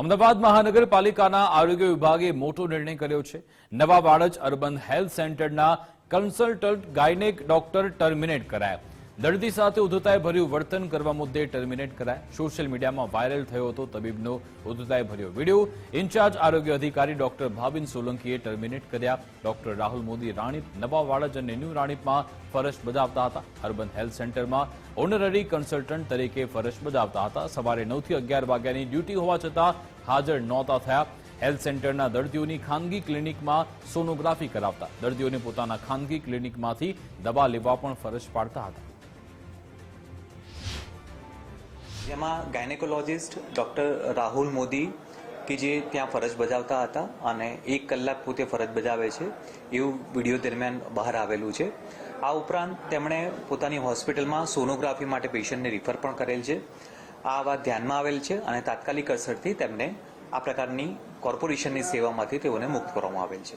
અમદાવાદ મહાનગરપાલિકાના આરોગ્ય વિભાગે મોટો નિર્ણય કર્યો છે. નવા વાડજ અર્બન હેલ્થ સેન્ટરના કન્સલ્ટન્ટ ગાયનેક ડોક્ટર ટર્મિનેટ કરાયા. દર્દી સાથે ઉદ્ધતાય ભર્યું વર્તન કરવા મુદ્દે ટર્મિનેટ કરાયા. સોશિયલ મીડિયામાં વાયરલ થયો હતો તબીબનો ઉધતાએ ભર્યો વીડિયો. ઇન્ચાર્જ આરોગ્ય અધિકારી ડોક્ટર ભાવિન સોલંકીએ ટર્મિનેટ કર્યા. ડોક્ટર રાહુલ મોદી, રાણીપ નવા અને ન્યૂ રાણીપમાં ફરજ બજાવતા હતા. અર્બન હેલ્થ સેન્ટરમાં ઓનરરી કન્સલ્ટન્ટ તરીકે ફરજ બજાવતા હતા. સવારે નવથી અગિયાર વાગ્યાની ડ્યુટી હોવા છતાં હાજર નહોતા થયા. હેલ્થ સેન્ટરના દર્દીઓની ખાનગી ક્લિનિકમાં સોનોગ્રાફી કરાવતા. દર્દીઓને પોતાના ખાનગી ક્લિનિકમાંથી દવા લેવા પણ ફરજ પાડતા હતા. જેમાં ગાયનેકોલોજિસ્ટ ડૉક્ટર રાહુલ મોદી કે જે ત્યાં ફરજ બજાવતા હતા અને એક કલાક પોતે ફરજ બજાવે છે, એવું વીડિયો દરમિયાન બહાર આવેલું છે. આ ઉપરાંત તેમણે પોતાની હોસ્પિટલમાં સોનોગ્રાફી માટે પેશન્ટને રિફર પણ કરેલ છે. આ વાત ધ્યાનમાં આવેલ છે અને તાત્કાલિક અસરથી તેમને આ પ્રકારની કોર્પોરેશનની સેવામાંથી તેઓને મુક્ત કરવામાં આવેલ છે.